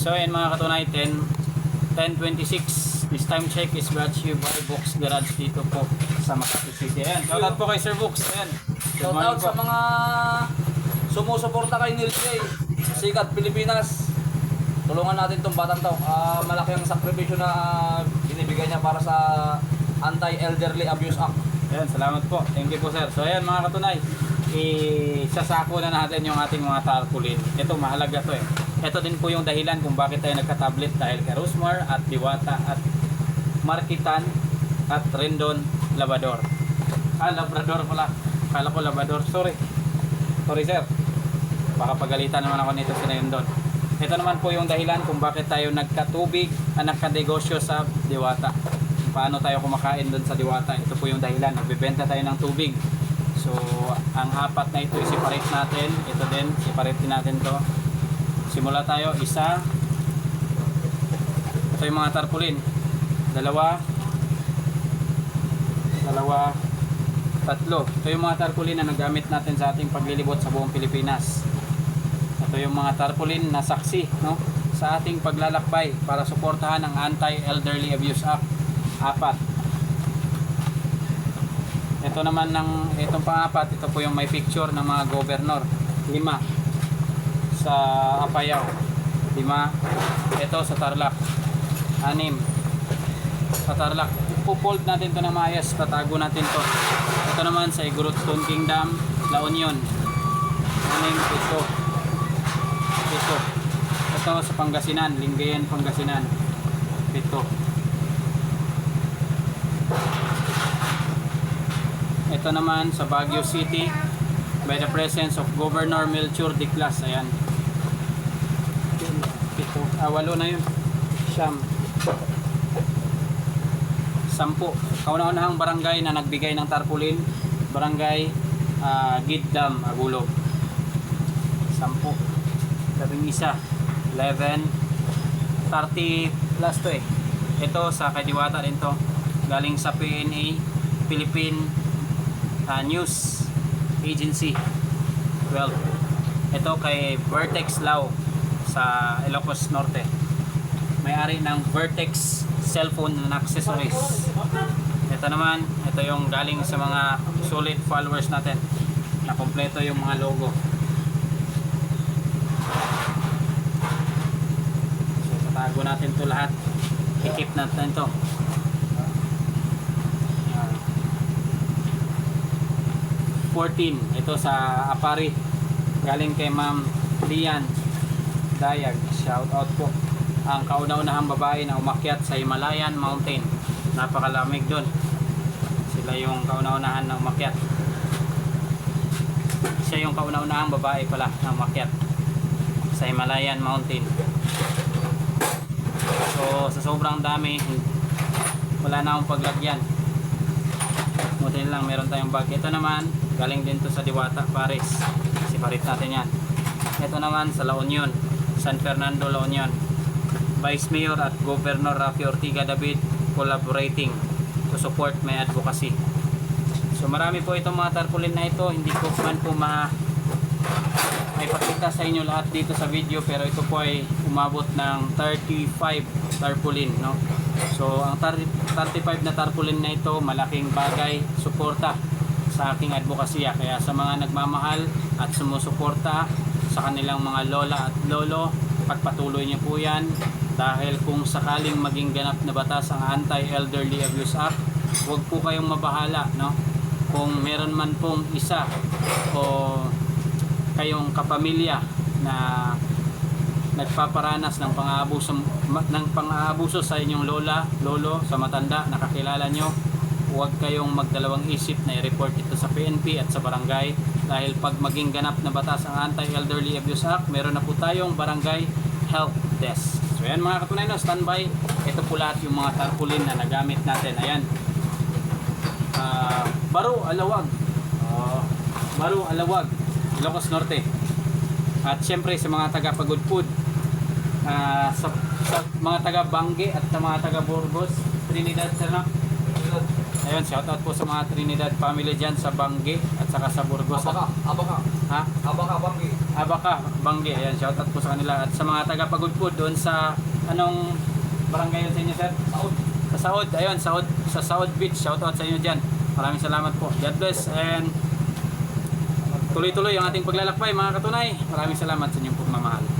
So ayan mga katunay, 10, 10.26. This time check is brought to you by Box Garage dito po sa Makati City. Ayan, shoutout po kay Sir Books. Ayan. Shout out po. sa mga sumusuporta kay Neil J. Sikat Pilipinas. Tulungan natin tong batang to. Ah, malaki ang sakripisyo na binibigay niya para sa Anti-Elderly Abuse Act. Ayan, salamat po. Thank you po sir. So ayan mga katunay, isasako na natin yung ating mga tarpaulin. Ito mahalaga to eh. Ito din po yung dahilan kung bakit tayo nagka-tablet dahil Rosmar at Diwata at Markitan at Rendon Labrador. Ah, Labrador pala. Kala ko Labrador. Sorry. Sorry sir. Baka pagalitan naman ako nito si Rendon. Ito naman po yung dahilan kung bakit tayo nagkatubig at nagka-negosyo sa Diwata paano tayo kumakain doon sa Diwata. Ito po yung dahilan. Nagbebenta tayo ng tubig. So, ang apat na ito, separate natin. Ito din, separate natin to. Simula tayo, isa. Ito yung mga tarpaulin. Dalawa. Dalawa. Tatlo. Ito yung mga tarpaulin na nagamit natin sa ating paglilibot sa buong Pilipinas. Ito yung mga tarpaulin na saksi no? sa ating paglalakbay para suportahan ang Anti-Elderly Abuse Act apat. Ito naman ng itong pang-apat, ito po yung may picture ng mga gobernur. Lima sa Apayao. Lima. Ito sa Tarlac. Anim. Sa Tarlac. Pupold natin to ng maayos. Tatago natin to. Ito naman sa Stone Kingdom, La Union. Anim. Ito. Ito. Ito sa Pangasinan, Lingayen, Pangasinan. Ito. Ito naman sa Baguio City by the presence of Governor Melchor Diclas. Ayan. Ito. Ah, walo na yun. Siyam. Sampu. Kauna-unahang barangay na nagbigay ng tarpaulin. Barangay ah, Giddam, Agulog. Sampu. Labing isa. 11. 30 plus to eh. Ito sa Kadiwata din to. Galing sa PNA, Philippine ah, News Agency. 12 ito kay Vertex Lao sa Ilocos Norte. May-ari ng Vertex cellphone and accessories. Ito naman ito yung galing sa mga solid followers natin. Na kompleto yung mga logo. So tatago natin to lahat. I-keep natin to 14 ito sa Apari. Galing kay Ma'am Lian Dayag. Shout out po. Ang kauna-unahang babae na umakyat sa Himalayan Mountain. Napakalamig doon sila yung kauna-unahan na umakyat. Siya yung kauna-unahang babae pala na umakyat sa Himalayan Mountain. So sa sobrang dami wala na akong paglagyan Buti lang meron tayong bag. Ito naman, galing din to sa Diwata, Paris. Separate natin yan. Ito naman sa La Union, San Fernando, La Union. Vice Mayor at Governor Rafi Ortiga David collaborating to support my advocacy. So marami po itong mga tarpaulin na ito. Hindi ko man po ma ay pakita sa inyo lahat dito sa video pero ito po ay umabot ng 35 tarpaulin no? So ang 30 35 na tarpaulin na ito malaking bagay suporta sa aking advokasya. Kaya sa mga nagmamahal at sumusuporta sa kanilang mga lola at lolo pagpatuloy niyo po yan. Dahil kung sakaling maging ganap na batas ang Anti-Elderly Abuse Act huwag po kayong mabahala no? Kung meron man pong isa o kayong kapamilya na nagpaparanas ng pang-aabuso ng pang-aabuso sa inyong lola, lolo, sa matanda, nakakilala nyo, huwag kayong magdalawang isip na i-report ito sa PNP at sa barangay dahil pag maging ganap na batas ang Anti-Elderly Abuse Act, meron na po tayong barangay help desk. So yan mga katunay no, standby. Ito po lahat yung mga tarpaulin na nagamit natin. Ayan. Ah, Baro Alawag. Oh, Baro Alawag, Ilocos Norte. At syempre sa mga taga Pagod Food, uh, sa, sa mga taga Bangge at sa mga taga Burgos, Trinidad, sir na? Ayun, shout out po sa mga Trinidad family dyan sa Bangge at saka sa Burgos. Abaka, at, Abaka. Ha? Abaka, Bangge. Abaka, Bangge. Ayun, shout out po sa kanila at sa mga taga Pagod Food doon sa anong barangay yun sa inyo, sir? Saud. Sa Saud. Ayun, Saud. Sa Saud Beach. Shout out sa inyo dyan. Maraming salamat po. God bless and Tuloy-tuloy ang ating paglalakbay mga katunay. Maraming salamat sa inyong pagmamahal.